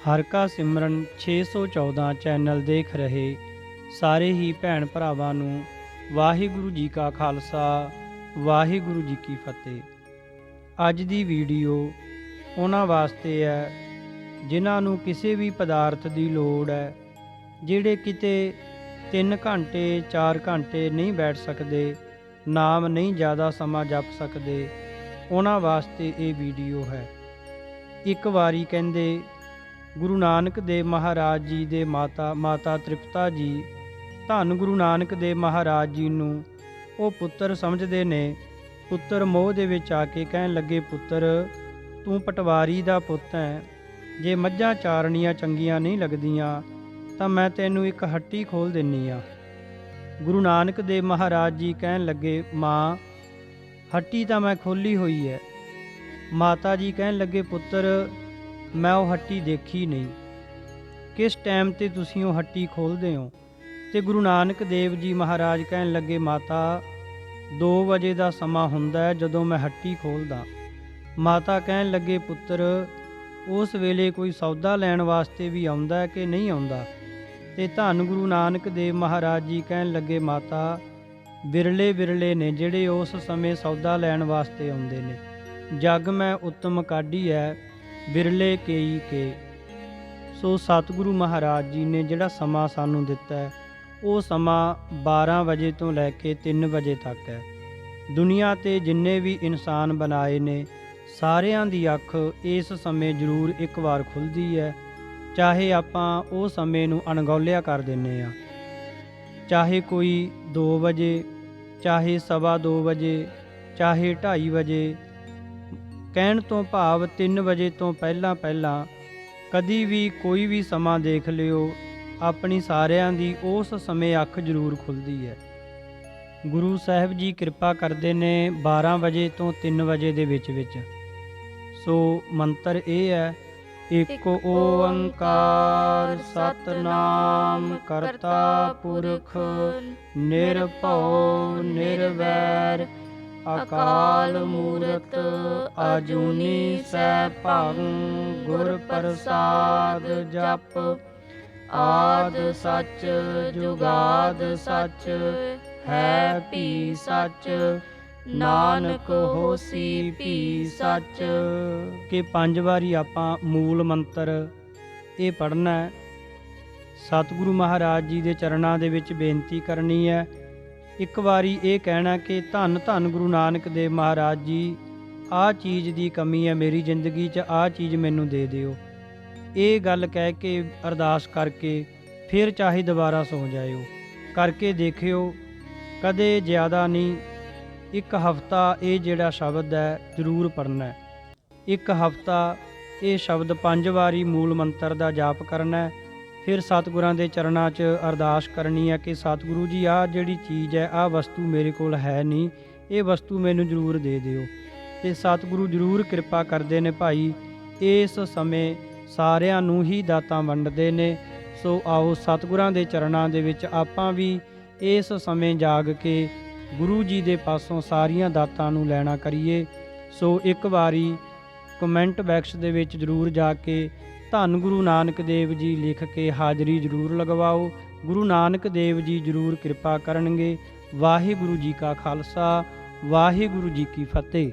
ਹਰ ਕਾ ਸਿਮਰਨ 614 ਚੈਨਲ ਦੇਖ ਰਹੇ। ਸਾਰੇ ਹੀ ਭੈਣ ਭਰਾਵਾਂ ਨੂੰ ਵਾਹਿਗੁਰੂ ਜੀ ਕਾ ਖਾਲਸਾ, ਵਾਹਿਗੁਰੂ ਜੀ ਕੀ ਫਤਿਹ। ਅੱਜ ਦੀ ਵੀਡੀਓ ਉਹਨਾਂ ਵਾਸਤੇ ਹੈ, ਜਿਨ੍ਹਾਂ ਨੂੰ ਕਿਸੇ ਵੀ ਪਦਾਰਥ ਦੀ ਲੋੜ ਹੈ, ਜਿਹੜੇ ਕਿਤੇ 3 ਘੰਟੇ 4 ਘੰਟੇ ਨਹੀਂ ਬੈਠ ਸਕਦੇ, ਨਾਮ ਨਹੀਂ ਜ਼ਿਆਦਾ ਸਮਾਂ ਜਪ ਸਕਦੇ, ਉਹਨਾਂ ਵਾਸਤੇ ਇਹ ਵੀਡੀਓ ਹੈ। ਇੱਕ ਵਾਰੀ ਕਹਿੰਦੇ ਗੁਰੂ ਨਾਨਕ ਦੇਵ ਮਹਾਰਾਜ ਜੀ ਦੇ ਮਾਤਾ ਮਾਤਾ ਤ੍ਰਿਪਤਾ ਜੀ। ਧੰਨ ਗੁਰੂ ਨਾਨਕ ਦੇਵ ਮਹਾਰਾਜ ਜੀ ਨੂੰ ਉਹ ਪੁੱਤਰ ਸਮਝਦੇ ਨੇ। ਪੁੱਤਰ ਮੋਹ ਦੇ ਵਿੱਚ ਆ ਕੇ ਕਹਿਣ ਲੱਗੇ, ਪੁੱਤਰ, ਤੂੰ ਪਟਵਾਰੀ ਦਾ ਪੁੱਤ ਹੈ। ਜੇ ਮੱਝਾਂ ਚਾਰਣੀਆਂ ਚੰਗੀਆਂ ਨਹੀਂ ਲੱਗਦੀਆਂ, ਤਾਂ ਮੈਂ ਤੈਨੂੰ ਇੱਕ ਹੱਟੀ ਖੋਲ ਦਿੰਨੀ ਆ। ਗੁਰੂ ਨਾਨਕ ਦੇਵ ਮਹਾਰਾਜ ਜੀ ਕਹਿਣ ਲੱਗੇ, ਮਾਂ, ਹੱਟੀ ਤਾਂ ਮੈਂ ਖੋਲੀ ਹੋਈ ਹੈ। ਮਾਤਾ ਜੀ ਕਹਿਣ ਲੱਗੇ, ਪੁੱਤਰ ਮੈਂ ਉਹ ਹੱਟੀ ਦੇਖੀ ਨਹੀਂ। ਕਿਸ ਟਾਈਮ ਤੇ ਤੁਸੀਂ ਉਹ ਹੱਟੀ ਖੋਲਦੇ ਹੋ? ਤੇ ਗੁਰੂ ਨਾਨਕ ਦੇਵ ਜੀ ਮਹਾਰਾਜ ਕਹਿਣ ਲੱਗੇ, ਮਾਤਾ 2 ਵਜੇ ਦਾ ਸਮਾਂ ਹੁੰਦਾ ਹੈ ਜਦੋਂ ਮੈਂ ਹੱਟੀ ਖੋਲਦਾ। ਮਾਤਾ ਕਹਿਣ ਲੱਗੇ, ਪੁੱਤਰ, ਉਸ ਵੇਲੇ ਕੋਈ ਸੌਦਾ ਲੈਣ ਵਾਸਤੇ ਵੀ ਆਉਂਦਾ ਹੈ ਕਿ ਨਹੀਂ ਆਉਂਦਾ? ਤੇ ਧੰਨ ਗੁਰੂ ਨਾਨਕ ਦੇਵ ਮਹਾਰਾਜ ਜੀ ਕਹਿਣ ਲੱਗੇ, ਮਾਤਾ, ਵਿਰਲੇ ਵਿਰਲੇ ਨੇ ਜਿਹੜੇ ਉਸ ਸਮੇਂ ਸੌਦਾ ਲੈਣ ਵਾਸਤੇ ਆਉਂਦੇ ਨੇ। ਜਗ ਮੈਂ ਉੱਤਮ ਕਾਢੀ ਹੈ ਵਿਰਲੇ ਕੇਈ ਕੇ। ਸੋ ਸਤਿਗੁਰੂ ਮਹਾਰਾਜ ਜੀ ਨੇ ਜਿਹੜਾ ਸਮਾਂ ਸਾਨੂੰ ਦਿੱਤਾ ਹੈ, ਉਹ ਸਮਾਂ 12 ਵਜੇ ਤੋਂ ਲੈ ਕੇ 3 ਵਜੇ ਤੱਕ ਹੈ। ਦੁਨੀਆ ਤੇ ਜਿੰਨੇ ਵੀ ਇਨਸਾਨ ਬਣਾਏ ਨੇ, ਸਾਰਿਆਂ ਦੀ ਅੱਖ ਇਸ ਸਮੇਂ ਜ਼ਰੂਰ ਇੱਕ ਵਾਰ ਖੁੱਲਦੀ ਹੈ। ਚਾਹੇ ਆਪਾਂ ਉਹ ਸਮੇਂ ਨੂੰ ਅਣਗੌਲਿਆ ਕਰ ਦਿੰਨੇ ਆ ਚਾਹੇ ਕੋਈ 2 ਵਜੇ, ਚਾਹੇ ਸਵਾ 2 ਵਜੇ, ਚਾਹੇ 2:30 ਵਜੇ ਕਹਿਣ ਤੋਂ ਭਾਵ 3 ਵਜੇ ਤੋਂ ਪਹਿਲਾਂ ਪਹਿਲਾਂ ਕਦੀ ਵੀ ਕੋਈ ਵੀ ਸਮਾਂ ਦੇਖ ਲਿਓ, ਆਪਣੀ ਸਾਰਿਆਂ ਦੀ ਉਸ ਸਮੇਂ ਅੱਖ ਜ਼ਰੂਰ ਖੁੱਲਦੀ ਹੈ। ਗੁਰੂ ਸਾਹਿਬ ਜੀ ਕਿਰਪਾ ਕਰਦੇ ਨੇ 12 ਵਜੇ ਤੋਂ 3 ਵਜੇ ਦੇ ਵਿੱਚ ਵਿੱਚ। ਸੋ ਮੰਤਰ ਇਹ ਹੈ, ਇਕ ਓੰਕਾਰ ਸਤਨਾਮ ਕਰਤਾ ਪੁਰਖ, ਨਿਰਭਉ, ਨਿਰਵੈਰ ਅਕਾਲ ਮੂਰਤ ਆਜੂਨੀ ਸੈਭੰ ਗੁਰ ਪ੍ਰਸਾਦ ਜਪ। ਆਦ ਸੱਚ, ਜੁਗਾਦ ਸੱਚ, ਹੈ ਭੀ ਸੱਚ, ਨਾਨਕ ਹੋਸੀ ਭੀ ਸੱਚ। ਕਿ ਪੰਜ ਵਾਰੀ ਆਪਾਂ ਮੂਲ ਮੰਤਰ ਇਹ ਪੜਨਾ ਹੈ। ਸਤਿਗੁਰੂ ਮਹਾਰਾਜ ਜੀ ਦੇ ਚਰਨਾਂ ਦੇ ਵਿੱਚ ਬੇਨਤੀ ਕਰਨੀ ਹੈ ਇੱਕ ਵਾਰੀ ਇਹ ਕਹਿਣਾ ਕਿ ਧੰਨ ਧੰਨ ਗੁਰੂ ਨਾਨਕ ਦੇਵ ਮਹਾਰਾਜ ਜੀ, ਆਹ ਚੀਜ਼ ਦੀ ਕਮੀ ਹੈ ਮੇਰੀ ਜ਼ਿੰਦਗੀ 'ਚ, ਆਹ ਚੀਜ਼ ਮੈਨੂੰ ਦੇ ਦਿਓ। ਇਹ ਗੱਲ ਕਹਿ ਕੇ ਅਰਦਾਸ ਕਰਕੇ ਫਿਰ ਚਾਹੇ ਦੁਬਾਰਾ ਸੌ ਜਾਇਓ। ਕਰਕੇ ਦੇਖਿਓ, ਕਦੇ ਜ਼ਿਆਦਾ ਨਹੀਂ, ਇੱਕ ਹਫਤਾ ਇਹ ਜਿਹੜਾ ਸ਼ਬਦ ਹੈ ਜ਼ਰੂਰ ਪੜਨਾ ਹੈ। ਇੱਕ ਹਫਤਾ ਇਹ ਸ਼ਬਦ ਪੰਜ ਵਾਰੀ ਮੂਲ ਮੰਤਰ ਦਾ ਜਾਪ ਕਰਨਾ ਹੈ ਫਿਰ ਸਤਿਗੁਰਾਂ ਦੇ ਚਰਨਾਂ 'ਚ ਅਰਦਾਸ ਕਰਨੀ ਹੈ ਕਿ ਸਤਿਗੁਰੂ ਜੀ, ਆਹ ਜਿਹੜੀ ਚੀਜ਼ ਹੈ, ਆਹ ਵਸਤੂ ਮੇਰੇ ਕੋਲ ਹੈ ਨਹੀਂ, ਇਹ ਵਸਤੂ ਮੈਨੂੰ ਜ਼ਰੂਰ ਦੇ ਦਿਓ। ਤੇ ਸਤਿਗੁਰੂ ਜ਼ਰੂਰ ਕਿਰਪਾ ਕਰਦੇ ਨੇ ਭਾਈ, ਇਸ ਸਮੇਂ ਸਾਰਿਆਂ ਨੂੰ ਹੀ ਦਾਤਾਂ ਵੰਡਦੇ ਨੇ। ਸੋ ਆਓ ਸਤਿਗੁਰਾਂ ਦੇ ਚਰਨਾਂ ਦੇ ਵਿੱਚ ਆਪਾਂ ਵੀ ਇਸ ਸਮੇਂ ਜਾਗ ਕੇ ਗੁਰੂ ਜੀ ਦੇ ਪਾਸੋਂ ਸਾਰੀਆਂ ਦਾਤਾਂ ਨੂੰ ਲੈਣਾ ਕਰੀਏ। ਸੋ ਇੱਕ ਵਾਰੀ ਕਮੈਂਟ ਬਾਕਸ ਦੇ ਵਿੱਚ ਜ਼ਰੂਰ ਜਾ ਕੇ ਧੰਨ ਗੁਰੂ ਨਾਨਕ ਦੇਵ ਜੀ ਲਿਖ ਕੇ ਹਾਜ਼ਰੀ ਜ਼ਰੂਰ ਲਗਵਾਓ। ਗੁਰੂ ਨਾਨਕ ਦੇਵ ਜੀ ਜ਼ਰੂਰ ਕਿਰਪਾ ਕਰਨਗੇ। ਵਾਹਿਗੁਰੂ ਜੀ ਕਾ ਖਾਲਸਾ, ਵਾਹਿਗੁਰੂ ਜੀ ਕੀ ਫਤਿਹ।